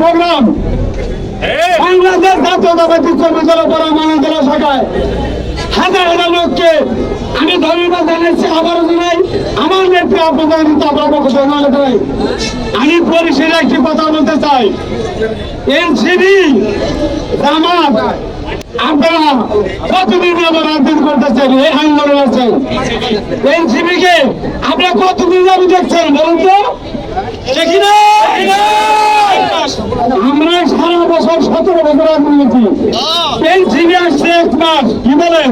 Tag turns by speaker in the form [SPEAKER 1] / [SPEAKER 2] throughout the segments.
[SPEAKER 1] Programme. Bangladesh জাতীয়তাবাদী কর্মী দলের পরমাণু শাখায় হাজার হাজার লোককে আমি ধন্যবাদ জানাচ্ছি আবারও জানাই আমার নেত্রী আপনাদের কিন্তু আপনার পক্ষে ধন্যবাদ জানাই। আমি পরিশেষে একটি কথা বলতে চাই। এনসিবি জামাত আপনারা কতদিন যাব রাজনীতি করতেছেন? এই আন্দোলন আছেন এনসিবি কে আপনারা কতদিন যাব দেখছেন বলুন তো? দেখি না। আমরা সারা বছর সতেরো বছর রাজনীতি আসছে এক কি বলেন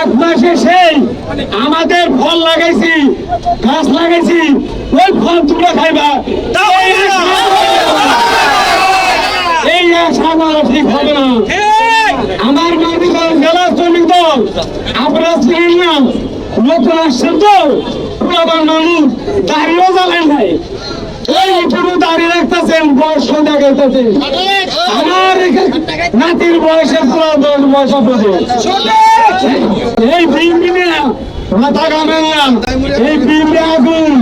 [SPEAKER 1] এক মাসে সেই আমাদের ফল লাগাইছি, গাছ লাগাইছি, ওই ফল তোমরা খাইবা। এই এই আশা আমার ঠিক হবে না। আমার মানিকগঞ্জ জেলা শ্রমিক দল আপনারা চিনেন না নতুন আসছেন তো মানুষ দাঁড়িয়েও জ্বালেন নাই। এই শুধু দাঁড়িয়ে রাখতেছেন, বয়স দেখা গেছে আমার নাতির বয়সে দশ বয়স এই না, মাথা গামেন না, এই বিএনপি আগুন।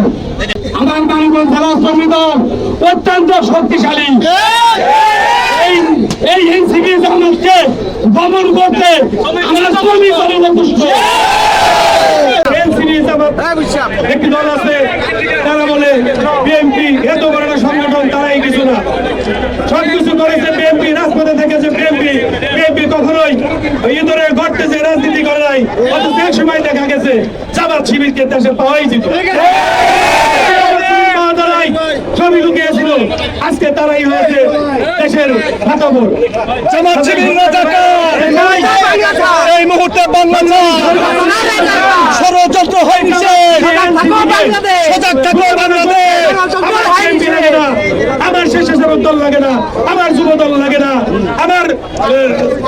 [SPEAKER 1] আমার মানিকগঞ্জ জেলা শ্রমিক, অত্যন্ত শক্তিশালী। এই এই এনসিপি জামাতকে দমন করতে আমরা শ্রমিক যথেষ্ট এনসিপি জামাত একটি দল আছে তারা বলে বিএনপি এত বড় একটা সংগঠন তারাই কিছু না সব কিছু করেছে বিএনপি রাজপথে থেকেছে বিএনপি বিএনপি ইঁদুরের ঘটতেছে রাজনীতি করে নাই। এক সময় দেখা গেছে জামাত শিবিরকে দেশে পাওয়াই যেত। ছবি লুকিয়েছিল। আজকে তারাই হয়েছে দেশের ভাতাবর
[SPEAKER 2] জামাত শিবির রাজাকার। এই মুহূর্তে বাংলাদেশ ষড়যন্ত্র হয়েছে সজাগ থাকো বাংলাদেশ।
[SPEAKER 1] আমার স্বেচ্ছাসেবক দল লাগে না। আমার যুব দল লাগে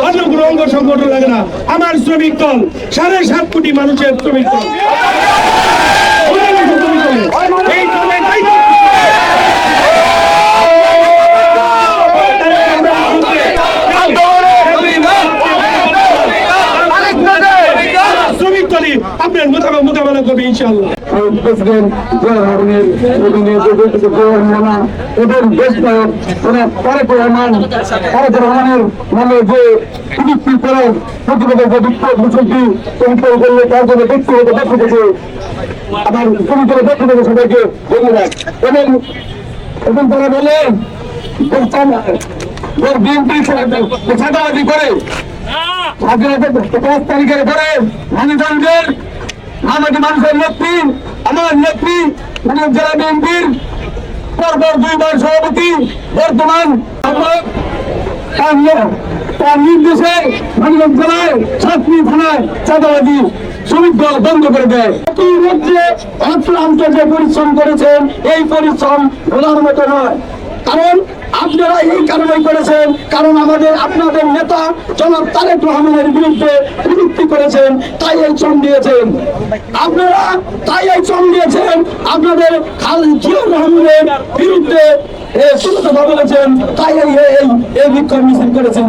[SPEAKER 1] অন্য কোনো অঙ্গ সংগঠন লাগে না। আমার শ্রমিক দল, সাড়ে সাত কোটি মানুষের শ্রমিক দল এই দলের দায়িত্ব শ্রমিক দলই আপনার মোতাবেক মোকাবেলা করবে ইনশাআল্লাহ।
[SPEAKER 3] প্রেসিডেন্ট জিয়া রহমানের অধীনে রহমান এবং দেশ নায়ক ওনার তারেক রহমান তারেক রহমানের নামে যে প্রযুক্তি করে প্রতিবেদন যে বিক্ষোভ মিছিলটি পরিচাল করলে তার জন্য ব্যক্তিগত পক্ষ থেকে আমার পরিচয় পক্ষ থেকে সবাইকে ধন্যবাদ এবং এবং তারা বলেন বিএনপি ছাদাবাদি করে। স্বাধীনতা পাঁচ তারিখের পরে আমাদের মানুষের নেত্রী, আমার নেত্রী মানে জেলা বিএনপির পরপর দুইবার সভাপতি, বর্তমান তার নির্দেশে মানিকগঞ্জ জেলায় ছাত্রী থানায় চাঁদাবাদী শ্রমিক দল বন্ধ করে দেয়। ইতিমধ্যে অক্লান্ত যে পরিশ্রম করেছেন, এই পরিশ্রম ভোলার মতো নয়। কারণ আপনারা এই কারণেই করেছেন, কারণ আমাদের আপনাদের নেতা জনাব তারেক রহমানের বিরুদ্ধে প্রযুক্তি করেছেন, তাই এই শ্রম দিয়েছেন। আপনারা তাই এই শ্রম দিয়েছেন, আপনাদের খাল জিয়াউর রহমানের বিরুদ্ধে বলেছেন তাই এই এই বিক্ষোভ মিছিল করেছেন।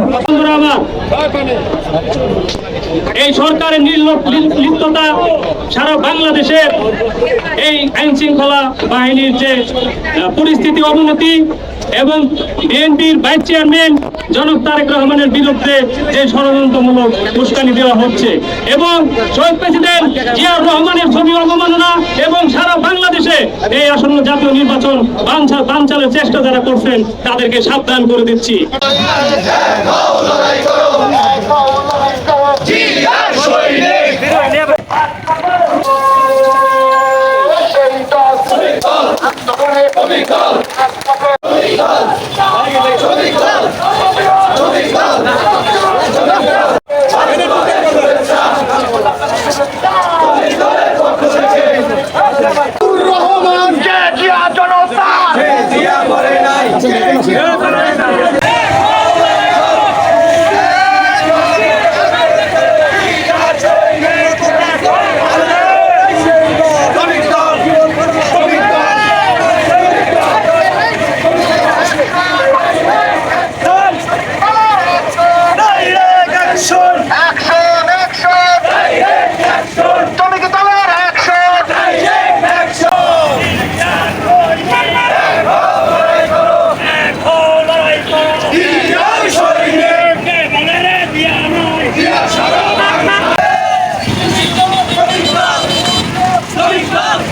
[SPEAKER 1] এই সরকারের নির্ল- লি- লিপ্ততা সারা বাংলাদেশে এই আইন শৃঙ্খলা বাহিনীর যে পরিস্থিতি অবনতি এবং বিএনপির ভাইস চেয়ারম্যান জনক তারেক রহমানের বিরুদ্ধে যে ষড়যন্ত্রমূলক উস্কানি দেওয়া হচ্ছে এবং শহীদ প্রেসিডেন্ট জিয়াউর রহমানের ছবি অবমাননা এবং সারা বাংলাদেশে এই আসন্ন জাতীয় নির্বাচন বানচা বানচালের চেষ্টা যারা করছেন, তাদেরকে সাবধান করে দিচ্ছি।
[SPEAKER 2] ছবি কল ছবি কল ছবি